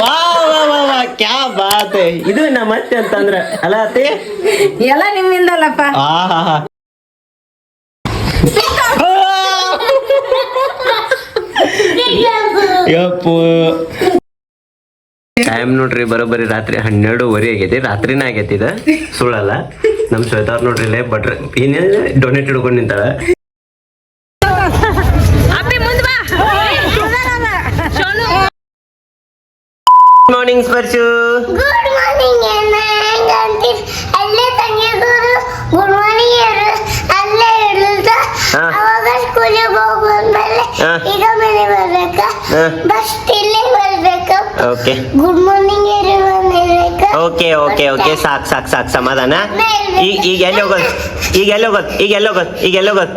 ವಾ ವಾ ವಾ ವಾ ಕ್ಯಾ ಬಾತ್. ಇದು ನಮ್ಮ ಅತ್ತೆ ಅಂತಂದ್ರ ಅಲ್ಲ ಅತ್ತೆ? ಎಲ್ಲ ನಿಮ್ಮಿಂದಲ್ಲಪ್ಪ. ಆಹಾ ಯಪ್ಪು. ಟೈಮ್ ನೋಡ್ರಿ ಬರೋಬ್ಬರಿ ರಾತ್ರಿ ಹನ್ನೆರಡುವರೆ ಆಗೈತಿ. ರಾತ್ರಿನ ಆಗೈತಿ ಇದು. ಸುಳ್ಳಲ್ಲ. ನಮ್ ಶ್ವೇತಾರ್ ನೋಡ್ರಿ ಇಲ್ಲೇ ಬಟ್ರ್ ಏನೇ ಡೊನೇಟ್ ಹಿಡ್ಕೊಂಡು ನಿಂತಾಳ? ಮಾರ್ನಿಂಗ್ ಸ್ಪರ್ಶು ಗುಡ್ ಮಾರ್ನಿಂಗ್ ಅಲ್ಲೇ ತಂಗಿದ್ರು ಗುಡ್ ಮಾರ್ನಿಂಗ್ ಅಲ್ಲೇ ಹಾ. ಅವಾಗ ಸ್ಕೂಲಿಗೆ ಹೋಗ್ಬಂದ್ಮೇಲೆ ಈಗ ಮನೆ ಬರ್ಬೇಕ. ಬಸ್ ಇಲ್ಲೇ ಬರ್ಬೇಕ. Okay good morning okay okay okay ಸಾಕ್ ಸಾಕ್ ಸಾಕ್. ಸಮಾಧಾನ. ಈಗ ಈಗ ಎಲ್ಲಿ ಹೋಗೋದು? ಈಗ ಎಲ್ಲಿ ಹೋಗೋದು? ಈಗ ಎಲ್ಲಿ ಹೋಗೋದು? ಈಗ ಎಲ್ಲಿ ಹೋಗೋದು?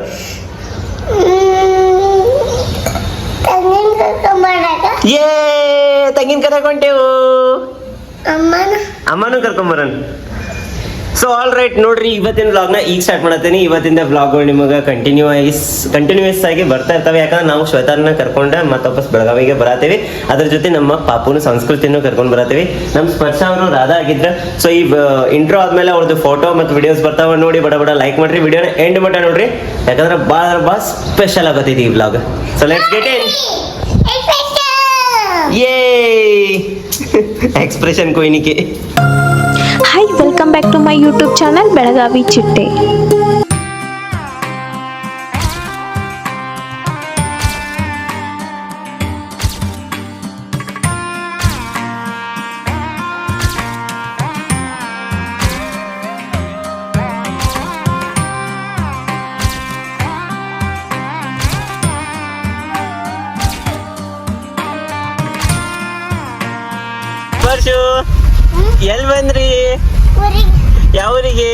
ಏ ತಂಗಿನ ಕರ್ಕೊಂಡೇವು ಅಮ್ಮನ. ಅಮ್ಮನೂ ಕರ್ಕೊಂಬರೋಣ ಸೊ ಆಲ್ ರೈಟ್ ನೋಡ್ರಿ ಇವತ್ತಿನ ವ್ಲಾಗ್ನ ಈಗ ಸ್ಟಾರ್ಟ್ ಮಾಡತ್ತೀನಿ ಇವತ್ತಿಂದ ವ್ಲಾಗ್ಗಳು ನಿಮಗೆ ಕಂಟಿನ್ಯೂಸ್ ಕಂಟಿನ್ಯೂಸ್ ಆಗಿ ಬರ್ತಾ ಇರ್ತವೆ ಯಾಕಂದ್ರೆ ನಾವು ಶ್ವೇತಾರನ್ನ ಕರ್ಕೊಂಡೆ ಮತ್ತೆ ವಾಪಸ್ ಬೆಳಗಾವಿಗೆ ಬರತ್ತೀವಿ ಅದ್ರ ಜೊತೆ ನಮ್ಮ ಪಾಪುನ ಸಂಸ್ಕೃತಿನೂ ಕರ್ಕೊಂಡು ಬರತ್ತೀವಿ ನಮ್ಮ ಸ್ಪರ್ಶ ಅವರು ರಾಧಾ ಆಗಿದ್ರ ಸೊ ಈ ಇಂಟ್ರೋ ಆದ್ಮೇಲೆ ಅವ್ರದ್ದು ಫೋಟೋ ಮತ್ತು ವಿಡಿಯೋಸ್ ಬರ್ತಾವ ನೋಡಿ ಬಡ ಬಡ ಲೈಕ್ ಮಾಡ್ರಿ ವಿಡಿಯೋನ ಎಂಡ್ ಮಟ್ಟ ನೋಡ್ರಿ ಯಾಕಂದ್ರೆ ಭಾಳ ಭಾಳ ಸ್ಪೆಷಲ್ ಆಗತ್ತೈತಿ ಈ vlog so let's get in expression ಕೊಯ್ನಿಕೆ hi welcome back to my YouTube channel Belagavi ಚಿಟ್ಟೆ ಎಲ್ ಬಂದ್ರಿ? ಯಾವರಿಗೆ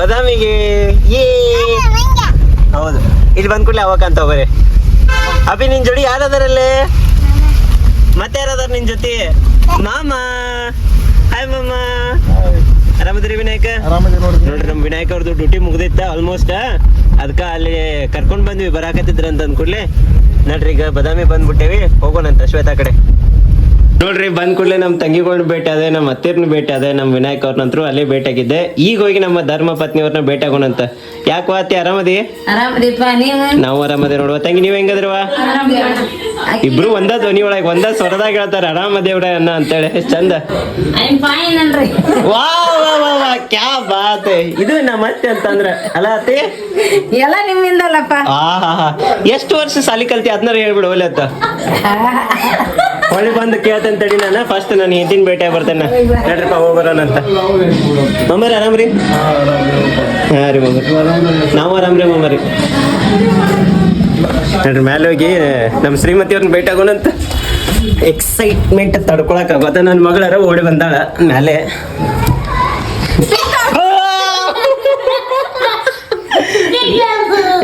ಬದಾಮಿಗೆ. ಏ ಹೌದು. ಇಲ್ಲಿ ಬಂದ ಕೂಡಲೇ ಅವಾಗ ಅಂತ ಹೋಗ್ರಿ ಅಭಿ ನಿನ್ ಜೋಡಿ ಯಾರದಾರಲ್ಲಿ? ಮತ್ತೆ ಯಾರದಾರ ನಿನ್ ಜೊತೆ? ಮಾಮ. ಹಾಯ್ ಮಾಮ. ಆರಾಮದ್ರಿ ವಿನಾಯಕ? ನೋಡ್ರಿ. ನಮ್ ವಿನಾಯಕ ಅವ್ರದ್ದು ಡ್ಯೂಟಿ ಮುಗ್ದಿತ್ತ ಆಲ್ಮೋಸ್ಟ್ ಅದಕ್ಕ ಅಲ್ಲಿ ಕರ್ಕೊಂಡ್ ಬಂದ್ವಿ ಬರಾಕತ್ತಿದ್ರ ಅಂತ ಅಂದ್ಕೂಡ್ಲೆ ನೋಡ್ರಿ ಈಗ ಬದಾಮಿ ಬಂದ್ಬಿಟ್ಟೇವಿ ಹೋಗೋಣಂತ ಶ್ವೇತಾ ಕಡೆ. ನೋಡ್ರಿ ಬಂದ್ ಕೂಡಲೇ ನಮ್ ತಂಗಿಗಳನ್ನ ಭೇಟಿ ಅದೇ ನಮ್ಮ ಅತ್ತಿರ್ನ ಭೇಟಿ ಅದೇ ನಮ್ಮ ವಿನಾಯಕ್ ಅವ್ರನ್ನಂತರೂ ಅಲ್ಲೇ ಭೇಟಿಯಾಗಿದ್ದೆ. ಈಗ ಹೋಗಿ ನಮ್ಮ ಧರ್ಮ ಪತ್ನಿ ಅವ್ರನ್ನ ಭೇಟಿ ಆಗೋಣಂತ ಯಾಕೆ ವಾತಿ ಆರಾಮದಿ? ನೀವು? ಆರಾಮದೇ ನೋಡುವ. ತಂಗಿ ನೀವ್ ಹೆಂಗದ್ರವ ಇಬ್ರು ಒಂದ ಧ್ವನಿ ಒಳಗೆ ಒಂದ ಸ್ವರದಾಗ ಹೇಳ್ತಾರ ಆರಾಮದೇವ್ರ ಅನ್ನ ಅಂತೇಳಿ. ಎಷ್ಟ್ ಚಂದ. ವಾ ವಾ ವಾ ವಾ ಕ್ಯಾ ಬಾತ್. ಇದು ನಮ್ಮ ಅತ್ತೆ ಅಂತಂದ್ರ. ಅಲ್ಲ ಅತ್ತೆ? ಎಲ್ಲ ನಿಮ್ಮಿಂದಲ್ಲಪ್ಪ ಆಹಾ ಎಷ್ಟು ವರ್ಷ ಸಾಲಿ ಕಲ್ತಿ ಅದ್ನಾರ ಹೇಳ್ಬಿಡು ಒಳ್ಳೆ ಅತ್ತ ಹೊಳ್ಳಿ ಬಂದು ಕೇಳ್ತೇನೆ ತಡಿ ನಾನು. ಫಸ್ಟ್ ನಾನು ಹೆಂಡತಿನ ಭೇಟಿ ಬರ್ತೇನೆ. ನಡ್ರಪ್ಪ ಹೋಗೋಣ ಅಂತ. ಮಮ್ಮರಿ, ಆರಾಮ್ರಿ? ಹಾ ರೀ ಮಮ್ಮರಿ. ನಾವು ಆರಾಮ್ರಿ ಮಮ್ಮರಿ. ನಡ್ರಿ ಮೇಲೆ ಹೋಗಿ ನಮ್ಮ ಶ್ರೀಮತಿ ಅವ್ರನ್ನ ಭೇಟಿ ಆಗೋಣಂತ ಎಕ್ಸೈಟ್ಮೆಂಟ್ ತಡ್ಕೊಳಕ್ ಆಗೋದ. ನನ್ನ ಮಗಳಾರ ಓಡಿ ಬಂದಾಳ. ಮೇಲೆ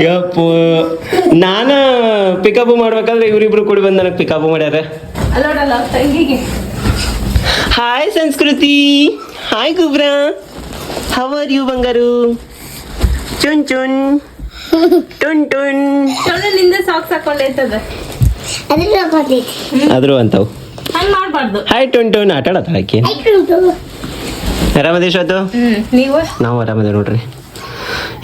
ಯಪ್ಪು. ನಾನು ಪಿಕಪ್ ಮಾಡ್ಬೇಕಾದ್ರೆ ಇವ್ರಿಬ್ರು ಕೂಡಿ ಬಂದು ನನಗೆ ಪಿಕಪ್ ಮಾಡ್ಯಾರ. ಅಲ್ಲೋಡಲ್ಲ ತಂಗಿಗೆ ಹಾಯ್ ಸಂಸ್ಕೃತಿ. ಹಾಯ್ ಗುಬ್ರ. ಹವ್ ಆರ್ ಯು ಬಂಗಾರು? ಚುನ್ ಚುನ್. ಟುನ್ ಟುನ್. ನಿಂದ ಸಾಕ್ಸ್ ಹಾಕೊಂಡೈತದ ಅದ್ರು ಅಂತವು. ಹಂಗ್ ಮಾಡ್ಬಾರ್ದು. ಹಾಯ್ ಟುನ್ ಟುನ್. ಆಟ ಆಡತ್ತ ಹಾಕಿ. ಆರಾಮದೇಶ್ ಅದು ನೀವು? ನಾವು ಆರಾಮದೇ ನೋಡ್ರಿ.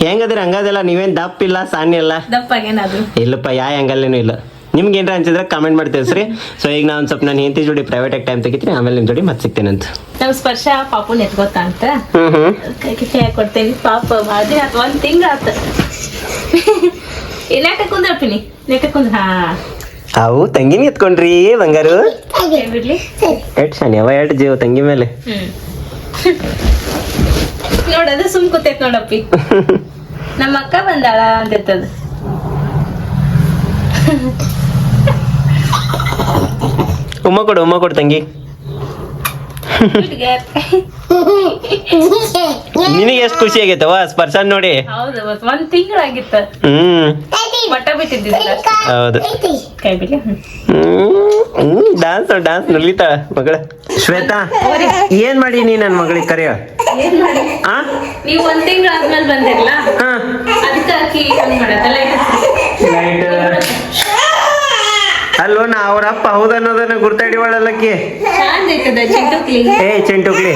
ಹೆಂಗದ್ರೆ ಹಂಗದಲ್ಲ ನೀವೇನ್ ದಪ್ಪ ಇಲ್ಲ ಸಣ್ಣ ಇಲ್ಲ ದಪ್ಪಾಗೇನಾದ್ರು ಇಲ್ಲಪ್ಪ ಯಾ ಹೆಂಗಲ್ಲೇನು ಇಲ್ಲ. ನಿಮ್ಗೆ ಏನಾರ ಅನ್ಸಿದ್ರೆ ಕಮೆಂಟ್ ಮಾಡಿ ತಿಳಿಸ್ರಿ. ಸೊ ಈಗ ನಾನು ಸ್ವಲ್ಪ ನನ್ನ ಹೆಂಡತಿ ಜೋಡಿ ಪ್ರೈವೇಟ್ ಆಗಿ ಟೈಮ್ ತೆಗಿತೀನಿ ಆಮೇಲೆ ನಿಮ್ಮ ಜೋಡಿ ಮತ್ತೆ ಅಂತ. ನಮ್ ಸ್ಪರ್ಶ ಪಾಪು ನೆತ್ಕೋತ ಅಂತ? ಕೊಡ್ತೇನೆ ಪಾಪ ಭಾಳ ದಿನ ಆತ್ ಒಂದ್ ತಿಂಗಳ ಆತ. ನೆಕ್ಕ ಕುಂದ್ರಪ್ಪಿನಿ ನೆಟ್ಟ ಕುಂದ್ರ ಹಾ. ಅವು ತಂಗಿನ ಎತ್ಕೊಂಡ್ರಿ ಬಂಗಾರು. ಎಟ್ ಶಾನಿ ಅವ ಎಟ್ ಜೀವ ತಂಗಿ ಮೇಲೆ? ನೋಡದು ಸುಮ್ ಕೂತೈತ್ ನೋಡಪ್ಪಿ. ನಮ್ಮ ಅಕ್ಕ ಬಂದಾಳ ಅಂತಿರ್ತದ ಉಮ್ಮ ಕೊಡು ಉಮ್ಮ ಕೊಡು ತಂಗಿ. ನಿನಗೆ ಎಷ್ಟು ಖುಷಿ ಆಗೈತವ ಸ್ಪರ್ಶ ನೋಡಿ. ಹೌದು ಒಂದ್ ತಿಂಗಳಾಗಿತ್ತ. ಹ್ಮ್. ಬಿಟ್ಟಿದ್ದಿಲ್ಲ ಹೌದು. ಕೈ ಬಿಡಿ ಡಾನ್ಸ್ ಡಾನ್ಸ್ ನಲಿತಾಳ ಮಗಳ. ಶ್ವೇತಾ ಏನ್ ಮಾಡಿ ನೀ ನನ್ ಮಗಳಿಗೆ ಕರೆಯೋ? ನೀವ್ ಒಂದ್ ತಿಂಗಳ ಆದ್ಮೇಲೆ ಬಂದಿರಲ್ಲ ಅದಕ್ಕೆ ಅಕ್ಕಿ ಹಂಗ್ ಮಾಡತ್ತಲ್ಲ ಅಲ್ಲೋ, ನಾ ಅವ್ರ ಅಪ್ಪ ಹೌದ ಅನ್ನೋದನ್ನ ಗುರ್ತಾಡಿವಾಳಲ್ಲಕ್ಕಿ. ಏ, ಚಿಂಟುಕ್ಲಿ,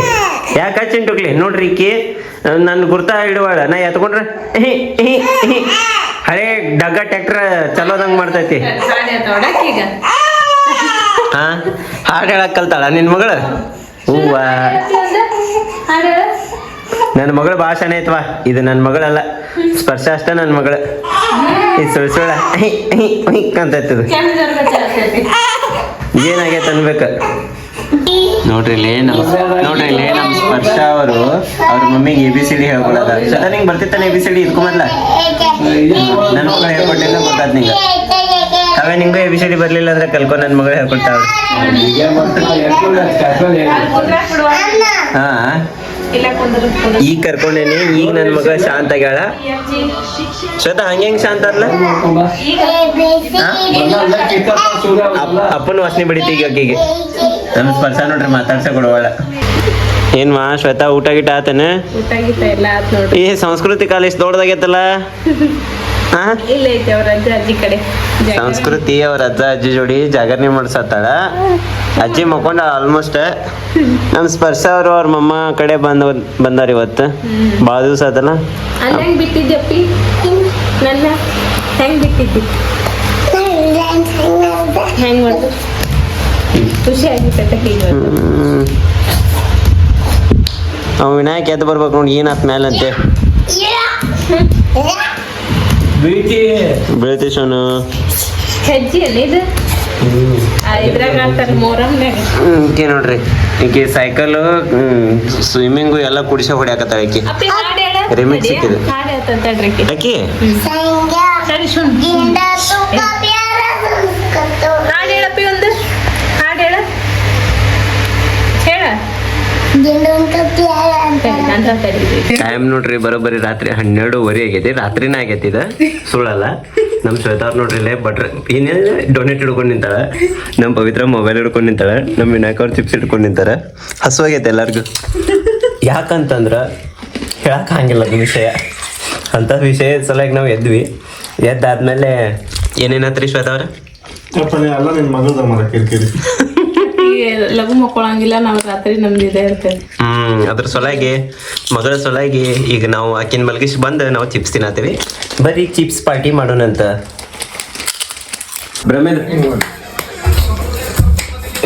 ಯಾಕ ಚಿಂಟುಕ್ಲಿ? ನೋಡ್ರಿ ಈಕಿ ನನ್ನ ಗುರ್ತ ಹಿಡುವಾಳ. ನಾ ಎತ್ಕೊಂಡ್ರೆ, ಹಿ ಹಿ ಹಿ. ಹರೇ ಡಗ್ಗ ಟ್ಯಾಕ್ಟ್ರ ಚಲೋದಂಗ್ ಮಾಡ್ತೈತಿ. ಹಾ? ಹಾಡ್ ಹೇಳಕ್ ಕಲ್ತಾಳ ನಿನ್ ಮಗಳು? ಹೂವ. ಹೇಳು. ನನ್ನ ಮಗಳ ಭಾಷಣ ಐತ್ವಾ ಇದು ನನ್ನ ಮಗಳಲ್ಲ. ಸ್ಪರ್ಶ ಅಷ್ಟೇ ನನ್ನ ಮಗಳು. ಇದು ಸುಳ್ಳು ಸುಳ್ಳ. ಹಿ ಹಿ ಹಿ ಅಂತ ಇದು ಕೆಮ್ಮು ಏನಾಗೈತೆ ಅನ್ಬೇಕ? ನೋಡ್ರಿ ಲೇ ನಮ್ ನೋಡ್ರಿ ಲೇ ನಮ್ ಸ್ಪರ್ಶ ಅವರು ಅವ್ರ ಮಮ್ಮಿಗೆ ಎ ಬಿ ಸಿ ಡಿ ಹೇಳ್ಕೊಳದ ಸದಾ ನಿಂಗೆ ಬರ್ತಿತ್ತಾನೆ ಎ ಬಿ ಸಿ ಡಿ ಇದ್ಕೊಂಬಲ್ಲ ನನ್ನ ಮಗಳು ಹೇಳ್ಕೊಟ್ಟಿಲ್ಲ ಗೊತ್ತಾದ್ ನಿಂಗೆ. ಅವೇ ನಿಂಗೂ ಎ ಬಿ ಸಿ ಡಿ ಬರ್ಲಿಲ್ಲ ಅಂದ್ರೆ ಕಲ್ಕೊ ನನ್ನ ಮಗಳು ಹೇಳ್ಕೊಡ್ತಾವ ಅಲ್ಲಿ ಕುಂದ್ರಾಕ್ ಬಿಡುವ. ಹಾ. ಈಗ ಕರ್ಕೊಂಡೇನಿ ಈಗ ನನ್ನ ಮಗ ಶಾಂತ ಆಗ್ಯಾಳ. ಶ್ವೇತ ಹಂಗೆ ಹೆಂಗ್ ಶಾಂತ ಅಲ್ಲ ಅಪ್ಪನ ವಾಸನೆ ಬಡಿತಿ ಈಗ ಅಕ್ಕಿಗೆ. ನಮ್ಮ ಸ್ಪರ್ಶ ನೋಡ್ರಿ ಮಾತಾಡ್ಸ ಕೊಡುವಳ ಏನ್ ಮಾ ಶ್ವೇತಾ ಊಟ ಗಿಟ ಆತನ? ಈ ಸಂಸ್ಕೃತಿ ಕಾಲೇಜ್ ದೊಡ್ಡದಾಗೈತಲ್ಲ? ಇಲ್ಲ ಐತಿ ಅವ್ರ ಅಜ್ಜ ಅಜ್ಜಿ ಕಡೆ. ಸಂಸ್ಕೃತಿ ಅವ್ರ ಅಜ್ಜ ಅಜ್ಜಿ ಜೋಡಿ ಜಾಗರಣೆ ಮಾಡ್ಸತ್ತಾಳ. ಅಜ್ಜಿ ಮಕ್ಕೊಂಡ ಆಲ್ಮೋಸ್ಟ್ ನಮ್ಮ ಸ್ಪರ್ಶ ಅವರು ಅವ್ರ ಮಮ್ಮ ಕಡೆ ಬಂದ ಬಂದಾರ ಇವತ್ತು. ಭಾಳ ದಿವಸ ಆತಲ್ಲ ಅಲ್ಲಿ ಹೆಂಗ್ ಬಿಟ್ಟಿದ್ಯಪ್ಪಿ? ನನ್ನ ಹೆಂಗ್ ಬಿಟ್ಟಿದ್ದಿ? ಹೆಂಗ್ ಮಾಡ್ದು? ಖುಷಿ ಆಗಿತ್ತ ಹೀಗೆ ಹ್ಮ್. ಅವ ವಿನಾಯಕ್ ಎದ್ದು ಬರ್ಬೇಕು ನೋಡಿ ಏನಾತ್ ಮ್ಯಾಲಂತೆ? ಬೀಳ್ತಿ ಸೋನು. ಹೆಜ್ಜೆ ಅಲ್ಲ ಇದು. ಆ ಇದ್ರಾಗ ಆಗ್ತಾರ ಮೊಹರಂನ್ಯಾಗ ಈಕೆ ನೋಡ್ರಿ. ಈಕೆ ಸೈಕಲ್ ಸ್ವಿಮ್ಮಿಂಗು ಎಲ್ಲ ಕುಡಿಸ ಹೊಡ್ಯಾಕತ್ತಾಳ ಈಕೆ. ಸಿಕ್ಕಿದೆ. ಆಕಿ. ಟೈಮ್ ನೋಡ್ರಿ, ಬರೋಬ್ಬರಿ ರಾತ್ರಿ ಹನ್ನೆರಡುವರೆ ಆಗೈತಿ. ರಾತ್ರಿನ ಆಗೈತಿ ಇದು. ಸುಳ್ಳಲ್ಲ. ನಮ್ಮ ಶ್ವೇತಾರ್ ನೋಡ್ರಿ ಇಲ್ಲೇ ಬಟ್ರ್ ಏನೇ ಡೊನೇಟ್ ಹಿಡ್ಕೊಂಡು ನಿಂತಾಳ. ನಮ್ಮ ಪವಿತ್ರ ಮೊಬೈಲ್ ಹಿಡ್ಕೊಂಡು ನಿಂತಾಳ. ನಮ್ಮ ವಿನಾಯಕ್ ಚಿಪ್ಸ್ ಹಿಡ್ಕೊಂಡು ನಿಂತಾರ. ಹಸು ಆಗೈತೆ ಎಲ್ಲರಿಗೂ. ಯಾಕಂತಂದ್ರ, ಹೇಳಕ್ ಹಂಗಿಲ್ಲ ಅದು ವಿಷಯ. ಅಂತ ವಿಷಯ ಸಲುವಾಗಿ ನಾವು ಎದ್ವಿ. ಎದ್ದಾದ್ಮೇಲೆ ಏನೇನತ್ರಿ ಶ್ವೇತಾ ಅವ್ರ? ಅಪ್ಪನೇ ಅಲ್ಲ, ನಿನ್ ಮಗಳ ಮರ ಕಿರಿಕಿರಿ. ಲಘು ಮಕ್ಕಳಂಗಿಲ್ಲ ನಾವು ರಾತ್ರಿ ನಮ್ದು ಇದೆ ಇರ್ತೇವೆ ಹ್ಮ್ ಅದ್ರ ಸೊಲಾಗಿ ಮಗಳ ಸೊಲಾಗಿ ಈಗ ನಾವು ಆಕಿನ ಮಲಗಿಸಿ ಬಂದು ನಾವು ಚಿಪ್ಸ್ ತಿನ್ನತ್ತೀವಿ. ಬರೀ ಚಿಪ್ಸ್ ಪಾರ್ಟಿ ಮಾಡೋಣಂತ ಬ್ರಹ್ಮೇಂದ್ರ.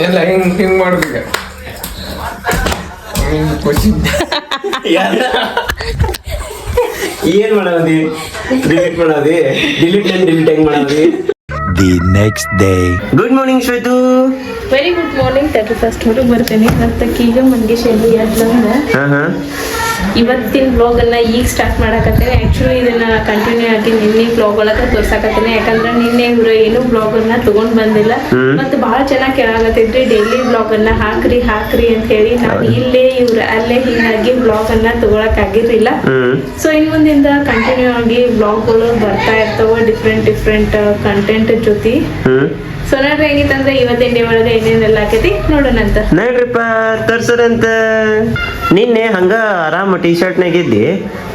ಎಲ್ಲ ಹಿಂಗ್ ಹಿಂಗ್ ಮಾಡ್ಬೇಕ ಹಿಂಗ್ ಖುಷಿ ಏನ್ ಮಾಡೋದಿ ಡಿಲೀಟ್ ಮಾಡೋದಿ ಡಿಲೀಟ್ ಏನ್ ಡಿಲೀಟ್ ಹೆಂಗ್ ಮಾಡೋದಿ The next day. Good morning Shwetu very good morning thirty first ಹೊರಗೆ ಬರ್ತೇನೆ ಹತ್ತಕ್ಕೆ ಈಗ ಮಂಗೇಶ್ ಎಲ್ಲಿ ಎದ್ಲಂದ ಹಾ ಹಾ ಇವತ್ತಿನ ಬ್ಲಾಗ್ ಅನ್ನ ಈಗ ಸ್ಟಾರ್ಟ್ ಮಾಡಕತ್ತೇನೆ. ಆ್ಯಕ್ಚುಲಿ ಇದನ್ನ ಕಂಟಿನ್ಯೂ ಆಗಿ ನಿನ್ನೆ ಬ್ಲಾಗ್ ಒಳಗ ತೋರ್ಸಾಕತ್ತೇನೆ. ಯಾಕಂದ್ರೆ ನಿನ್ನೆ ಇವರು ಏನು ಬ್ಲಾಗ್ ಅನ್ನ ತಗೊಂಡ್ ಬಂದಿಲ್ಲ. ಮತ್ತು ಬಹಳ ಚೆನ್ನಾಗಿ ಕೇಳಾಗತ್ತಿದ್ರಿ ಡೈಲಿ ಬ್ಲಾಗ್ ಅನ್ನ ಹಾಕ್ರಿ ಹಾಕ್ರಿ ಅಂತ ಹೇಳಿ ನಾನು ಇಲ್ಲೇ ಇವ್ರ ಅಲ್ಲೇ ಹೀಗಾಗಿ ಬ್ಲಾಗ್ ಅನ್ನ ತಗೊಳಕ್ ಆಗಿರ್ಲಿಲ್ಲ. ಹ್ಮ್. ಸೊ ಇನ್ ಮುಂದಿಂದ ಕಂಟಿನ್ಯೂ ಆಗಿ ಬ್ಲಾಗ್ಗಳು ಬರ್ತಾ ಇರ್ತಾವ. ಡಿಫ್ರೆಂಟ್ ಡಿಫ್ರೆಂಟ್ ಕಂಟೆಂಟ್ ಜೊತೆ. ಸೊ ನೋಡ್ರಿ ಹೆಂಗಿತ್ತಂದ್ರೆ ಇವತ್ತಿನ ಡೇ ಒಳಗೆ ಏನೇನೆಲ್ಲ ಆಕೈತಿ ನೋಡೋಣಂತ ನೋಡ್ರಿಪ್ಪ ತರ್ಸರಂತ ನಿನ್ನೆ ಹಂಗ ಆರಾಮ ಟಿ ಶರ್ಟ್ನಾಗ ಇದ್ದಿ.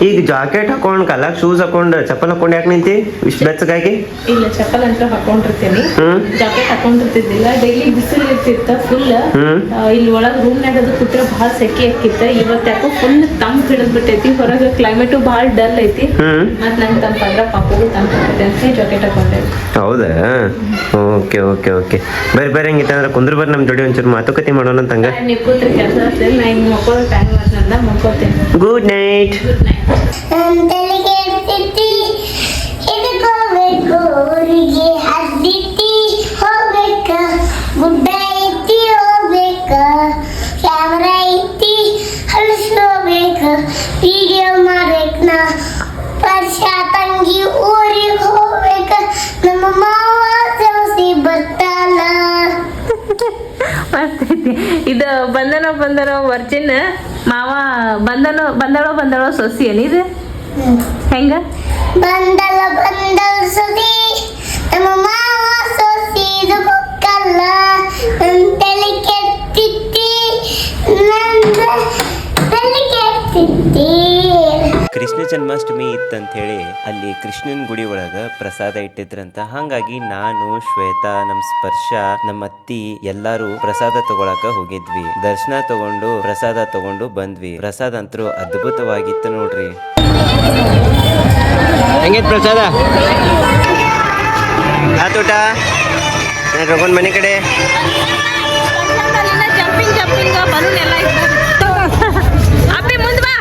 ಈಗ ಜಾಕೆಟ್ ಹಾಕೊಂಡ್ ಕಲಾಕ್ ಶೂಸ್ ಹಾಕೊಂಡ್ ಚಪ್ಪಲ್ ಹಾಕೊಂಡ್ ಯಾಕೆ ನಿಂತಿ? ಇಷ್ಟ ಬೆಚ್ಚಗಾಗಿ? ಇಲ್ಲ ಚಪ್ಪಲ್ ಅಂತ ಹಾಕೊಂಡಿರ್ತೀನಿ. ಹ್ಮ್. ಜಾಕೆಟ್ ಹಾಕೊಂಡಿರ್ತಿದ್ದಿಲ್ಲ. ಡೈಲಿ ಬಿಸಿಲು ಇರ್ತಿತ್ತ ಫುಲ್ ಹ್ಮ್. ಇಲ್ಲಿ ಒಳಗ್ ರೂಮ್ನಾಗ ಅದು ಕುತ್ರ ಬಹಳ ಸೆಕೆ ಹಾಕಿತ್ತ ಇವತ್ತು ಯಾಕೋ ಫುಲ್ ತಂಪ್ ಹಿಡಿದ್ ಬಿಟ್ಟೈತಿ ಹೊರಗೆ ಕ್ಲೈಮೇಟು ಬಹಳ ಡಲ್ ಐತಿ. ಹ್ಮ್. ಮತ್ ನಂಗೆ ತಂಪಾದ್ರ ಪಾಪಗೂ ತಂಪ್ ಆಗ್ತೈತೆ ಅಂತ ಜಾಕೆಟ್ ಹಾಕೊಂಡೆ. ಹೌದಾ? Okay okay okay. ಬೇರೆ ಬರ್ರಿ ಹಂಗಿತ್ತಂದ್ರೆ ಕುಂದ್ರ ಬರ್ರಿ ನಮ್ಮ ಜೋಡಿ ಒಂಚೂರು ಮಾತುಕತೆ ಮಾಡೋಣ ಅಂತ ಹಂಗ ನೀವು ಕೂತ್ರ ಕೆಲಸ ಆಗ್ತದೆ ನಾ ಹಿಂಗ್ time ಮಕ್ಕೋತೇನೆ good night good night video ಮಾಡ್ಬೇಕ ನಾ? ವರ್ಷ ತಂಗಿ ಊರಿಗೆ ಹೋಗ್ಬೇಕ? ನಮ್ಮ ಮಾವ ಸೊಸಿ ಬರ್ತಾನ ಇದು ಬಂದನೋ ಬಂದನೋ ವರ್ಜಿನ್. ಮಾವ, ಬಂದನು, ಬಂದಳು, ಬಂದಳೋ ಸೊಸಿ ಏನಿದು? ಹೆಂಗ? ಬಂದಳ ಬಂದಳ ಸೊಸಿ, ನಮ್ಮ ಮಾವ ಸೊಸಿ ಇದು ಬೊಕ್ಕಲ್ಲ ತಲೆ ಕೆತ್ತಿತ್ತಿ ನಂದ ತಲೆ ಕೆತ್ತಿತ್ತಿ ಕೃಷ್ಣ ಜನ್ಮಾಷ್ಟಮಿ ಇತ್ತಂಥೇಳಿ ಅಲ್ಲಿ ಕೃಷ್ಣನ ಗುಡಿ ಒಳಗ ಪ್ರಸಾದ ಇಟ್ಟಿದ್ರಂತ ಹಾಗಾಗಿ ನಾನು ಶ್ವೇತಾ ನಮ್ ಸ್ಪರ್ಶ ನಮ್ಮ ಅತ್ತಿ ಎಲ್ಲಾರು ಪ್ರಸಾದ ತಗೊಳಕ ಹೋಗಿದ್ವಿ ದರ್ಶನ ತಗೊಂಡು ಪ್ರಸಾದ ತಗೊಂಡು ಬಂದ್ವಿ ಪ್ರಸಾದ ಅಂತೂ ಅದ್ಭುತವಾಗಿತ್ತು ನೋಡ್ರಿ ಹೆಂಗೈತ್ ಪ್ರಸಾದ ಆತೂಟ ಮನೆ ಕಡೆ ಜಂಪಿಂಗ್ ಜಂಪಿಂಗ್ ಬಲೂನ್ ಎಲ್ಲ ಅಪ್ಪಿ ಮುಂದ್ ಬಾ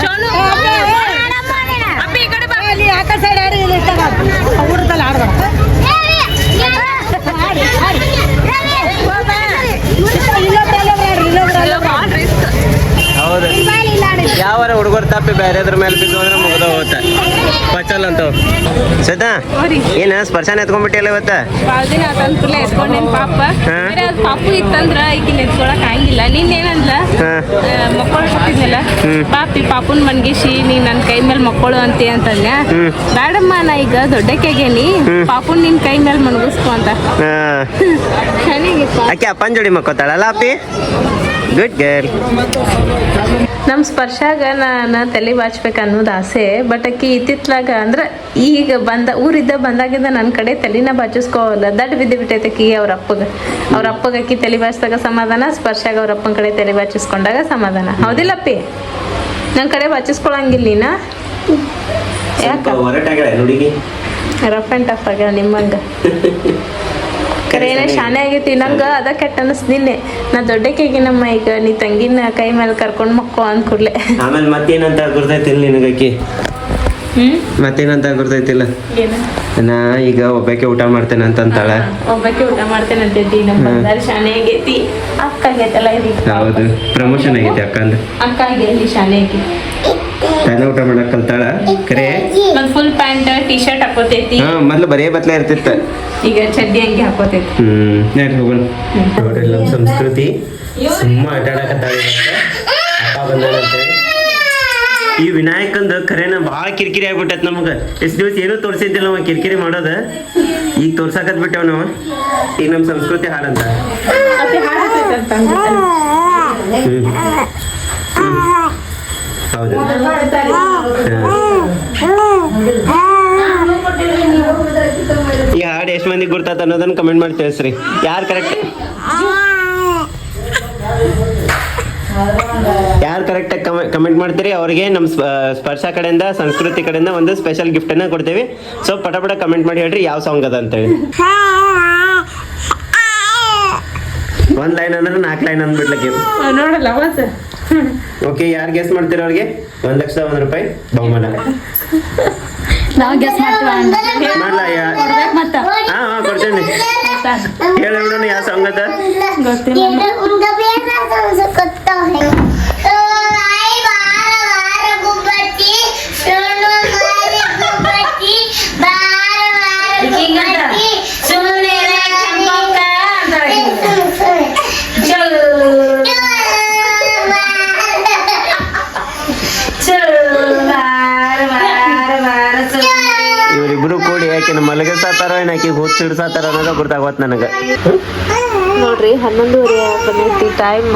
ಸೋನು ಅಪ್ಪಿ ಈ ಕಡೆ ಬಾ ಹೌದು ಯಾವಾರ ಹುಡುಗರು ತಪ್ಪಿ ಬೇರೆದ್ರ ಮೇಲೆ ಬಿದ್ದು ಅಂದ್ರೆ ಮುಗ್ದ ಹೋಗುತ್ತೆ. ಪಚಲ್ ಅಂತ. ಸದಾ ಏನ ಸ್ಪರ್ಶನ ಎತ್ಕೊಂಡ್ಬಿಟ್ಟಿಲ್ಲ ಇವತ್ತ? ದಿನ ಆತಂದ್ ಕೂಡಲೇ ಎತ್ಕೊಂಡೇನ್ ಪಾಪ. ಬೇರೆ ಅದ್ ಪಾಪು ಇತ್ತಂದ್ರ ಈಗಿನ ಎತ್ಕೊಳಕ್ ಆಗಿಲ್ಲ. ನಿನ್ ಏನಂದ್ಲ. ಮಕ್ಕಳು ಕೊಟ್ಟಿದ್ನಲ್ಲ ಪಾಪಿ ಪಾಪುನ್ ಮನ್ಗಿಸಿ ನೀ ನನ್ ಕೈ ಮೇಲೆ ಮಕ್ಕಳು ಅಂತಿ ಅಂತಂದ ಬೇಡಮ್ಮ ನಾ ಈಗ ದೊಡ್ಡಕ್ಕಾಗೇನಿ ಪಾಪುನ್ ನಿನ್ ಕೈ ಮೇಲೆ ಮನ್ಗಿಸ್ಕೊ ಅಂತ. ಅಕ್ಕಿ ಅಪ್ಪನ ಜೋಡಿ ಮಕ್ಕೋತಾಳಲ್ಲ ಅಪ್ಪಿ? ಗುಡ್ ಗರ್ಲ್ ನಮ್ಮ ಸ್ಪರ್ಶಾಗ ನಾನು ತಲೆ ಬಾಚ್ಬೇಕು ಅನ್ನೋದು ಆಸೆ ಬಟ್ ಅಕ್ಕಿ ಇತ್ತಿತ್ಲಾಗ ಅಂದ್ರೆ ಈಗ ಬಂದ ಊರಿದ್ದ ಬಂದಾಗಿಂದ ನನ್ನ ಕಡೆ ತಲೆನ ಬಾಚಿಸ್ಕೋಲ್ಲ ದಡ್ ಬಿದ್ದು ಬಿಟ್ಟೈತೆ ಅಕ್ಕಿ ಅವ್ರ ಅಪ್ಪಗೆ. ಅವ್ರ ಅಪ್ಪಗ ಅಕ್ಕಿ ತಲೆ ಬಾಚಿದಾಗ ಸಮಾಧಾನ ಸ್ಪರ್ಶಾಗ ಅವ್ರ ಅಪ್ಪನ ಕಡೆ ತಲೆ ಬಾಚಿಸ್ಕೊಂಡಾಗ ಸಮಾಧಾನ. ಹೌದಿಲ್ಲಪ್ಪಿ ನನ್ನ ಕಡೆ ಬಾಚಿಸ್ಕೊಳಂಗಿಲ್ಲ ನೀನ? ಯಾಕ? ರಫ್ ಆ್ಯಂಡ್ ಟಫ್ ಆಗ್ಯಾವ ನಿಮ್ಮಂಗ. ಕರೇನೆ ಶಾಣೆ ಆಗೈತಿ ನಂಗೆ ಅದ ಕೆಟ್ಟ ಅನಿಸ್ ನಿನ್ನೆ. ನಾ ದೊಡ್ಡಕ್ಕೆ ನಮ್ಮ ಈಗ ನೀ ತಂಗಿನ ಕೈ ಮೇಲೆ ಕರ್ಕೊಂಡು ಮಕ್ಕೋ ಅಂದ್ಕೊಡ್ಲೆ. ಆಮೇಲೆ ಮತ್ತೇನಂತ ಗುರ್ತೈತಿಲ್ಲ ನಿನಗಕ್ಕಿ ಮತ್ತೇನಂತ ಗುರ್ತೈತಿಲ್ಲ ಏನು? ನಾ ಈಗ ಒಬ್ಬಾಕೆ ಊಟ ಮಾಡ್ತೇನೆ ಅಂತ ಅಂತಾಳ ಒಬ್ಬಕ್ಕೆ ಊಟ ಮಾಡ್ತೇನೆ ಅಂತೈತಿ ನಮ್ಮ ಬಂದಾರ ಶಾನೆ ಆಗೈತಿ. ಅಕ್ಕ ಆಗೈತಲ್ಲ ಇದು ಹೌದು. ಪ್ರಮೋಷನ್ ಆಗೈತಿ ಅಕ್ಕಂದ ಅಕ್ಕ ಆಗೈತಿ ಶಾನೆ ಆಗೈತಿ ತಾನೇ ಊಟ ಮಾಡಕ್ ಕಲ್ತಾಳ? ಕರೆ? ಒಂದ್ ಫುಲ್ ಪ್ಯಾಂಟ್ ಟಿ ಶರ್ಟ್ ಹಾಕೋತೈತಿ ಹಾ ಮೊದ್ಲು ಬರೇ ಬತ್ಲಾ ಇರ್ತಿತ್ತ. ಈಗ ಚಡ್ಡಿ ಅಂಗಿ ಹಾಕೋತೈತಿ ಹ್ಮ್. ನಡ್ರಿ ಹೋಗೋಣ. ನೋಡ್ರಿ ನಮ್ಮ ಸಂಸ್ಕೃತಿ. ಸುಮ್ಮ ಆಟ ಆಡಕತ್ತಾಳ. ಅಪ್ಪ ಬಂದಾನಂತೆ. ಈ ವಿನಾಯಕಂದು ಖರೇನ ಭಾಳ ಕಿರಿಕಿರಿ ಆಗ್ಬಿಟ್ಟೈತೆ ನಮಗ. ಎಷ್ಟು ದಿವಸ ಏನೂ ತೋರಿಸಿದ್ದಿಲ್ಲ ಅವ ಕಿರಿಕಿರಿ ಮಾಡೋದ. ಈಗ ತೋರ್ಸಾಕತ್ ಬಿಟ್ಟೆವ ನಾವು. ಈಗ ನಮ್ಮ ಸಂಸ್ಕೃತಿ ಹಾಡಂತ. ಹೌದು. ಈ ಹಾಡು ಎಷ್ಟು ಮಂದಿ ಗುರ್ತಾತ ಅನ್ನೋದನ್ನ ಕಮೆಂಟ್ ಮಾಡಿ ತಿಳಿಸ್ರಿ. ಯಾರು ಕರೆಕ್ಟ್ ಯಾರು ಕರೆಕ್ಟಾಗಿ ಕಮೆಂಟ್ ಮಾಡ್ತೀರಿ? ಅವರಿಗೆ ನಮ್ಮ ಸ್ಪರ್ಶ ಕಡೆಯಿಂದ ಸಂಸ್ಕೃತಿ ಕಡೆಯಿಂದ ಒಂದು ಸ್ಪೆಷಲ್ ಗಿಫ್ಟ್ ಅನ್ನ ಕೊಡ್ತೀವಿ. ಸೊ ಪಟ ಪಟ ಕಮೆಂಟ್ ಮಾಡಿ ಹೇಳ್ರಿ ಯಾವ ಸಾಂಗ್ ಅದ ಅಂತೇಳಿ. ಒಂದ್ ಲೈನ್ ಅಂದ್ರೆ ನಾಲ್ಕು ಲೈನ್ ಅಂದ್ಬಿಡ್ಲಕ್ಕೆ. ನೋಡಲ್ಲ ಓಕೆ ಯಾರು ಗೆಸ್ ಮಾಡ್ತೀರ ಅವ್ರಿಗೆ? ಒಂದ್ ಲಕ್ಷದ ಒಂದ್ ರೂಪಾಯಿ. ಬಹುಮಾನ. ನಾವು ಗೆಸ್ ಮಾಡ್ತೀವಿ ಮಾಡ್ಲಾ ಹಾ ಹಾ ಕೊಡ್ತೇನೆ. Kailan mo nangyasa ang gata? tuh? Enggak Kailan mo nangyasa ang sakot to. ಮಲಗಿಸಾತಾರ ಏನ್ ಆಕಿ ಹುಚ್ಚಿಡ್ಸಾತಾರ ಅನ್ನೋದ ಗೊತ್ತಾಗತ್ ನನಗ. ನೋಡ್ರಿ ಹನ್ನೊಂದುವರೆ ಬಂದೈತಿ ಟೈಮ್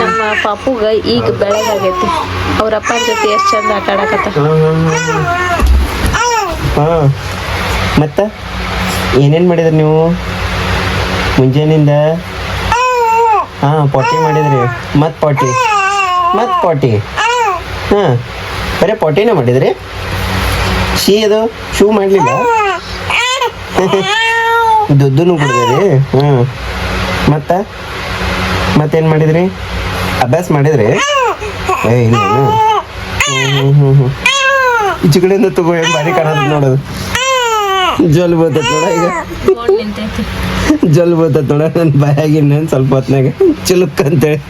ನಮ್ಮ ಪಾಪುಗ ಈಗ ಬೆಳಗಾಗೈತಿ. ಅವ್ರ ಅಪ್ಪನ ಜೊತೆ ಎಷ್ಟು ಚಂದ ಆಟ ಆಡಕತ್ತ ಹಾ. ಮತ್ತ? ಏನೇನ್ ಮಾಡಿದ್ರಿ ನೀವು? ಮುಂಜಾನಿಂದ? ಹಾ ಪೊಟ್ಟಿ ಮಾಡಿದ್ರಿ. ಮತ್ ಪೊಟ್ಟಿ ಮತ್ ಪೊಟ್ಟಿ ಹಾ. ಬರೇ ಪೊಟ್ಟಿನ ಮಾಡಿದ್ರಿ? ಶೀ ಅದು ಶೂ ಮಾಡ್ಲಿಲ್ಲ? ದುಡ್ಡು ಕುಡಿದ್ರಿ. ಹ್ಮ್. ಮತ್ತ? ಮತ್ತೇನ್ ಮಾಡಿದ್ರಿ? ಅಭ್ಯಾಸ ಮಾಡಿದ್ರಿ? ಏ ಇಲ್ಲ ಹ್ಮ್ ಹ್ಮ್ ಹ್ಮ್ ಹ್ಮ್. ಈಚೆ ಕಡೆಯಿಂದ ತಗೋ ಏನ್ ಭಾರಿ ಕಾಣದ ನೋಡೋದು ಜಲ್ ಬರ್ತೈತ್ ನೋಡ ಈಗ. ಜಲ್ ಬರ್ತೈತ್ ನೋಡ. ನನ್ನ ಬಾಯಾಗಿ ಸ್ವಲ್ಪ ಹೊತ್ನಾಗ. ಚಿಲುಕ್ ಅಂತೇಳಿ.